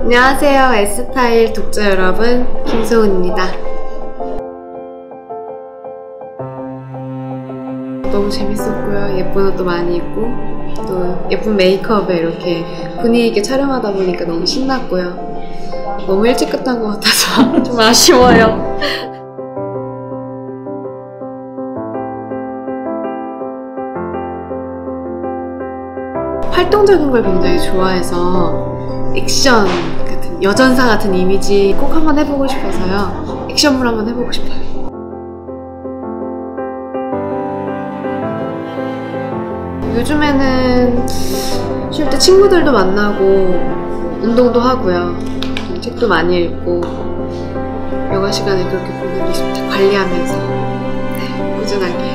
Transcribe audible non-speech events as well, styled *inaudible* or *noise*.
안녕하세요. S타일 독자 여러분, 김소은입니다. 너무 재밌었고요. 예쁜 옷도 많이 입고, 또 예쁜 메이크업에 이렇게 분위기 있게 촬영하다 보니까 너무 신났고요. 너무 일찍 끝난 것 같아서 *laughs* 좀 아쉬워요. 활동적인 걸 굉장히 좋아해서 액션 같은 여전사 같은 이미지 꼭 한번 해보고 싶어서요. 액션물 한번 해보고 싶어요. 요즘에는 쉴 때 친구들도 만나고 운동도 하고요. 책도 많이 읽고 요가 시간을 그렇게 보내고 싶다. 관리하면서 네, 꾸준하게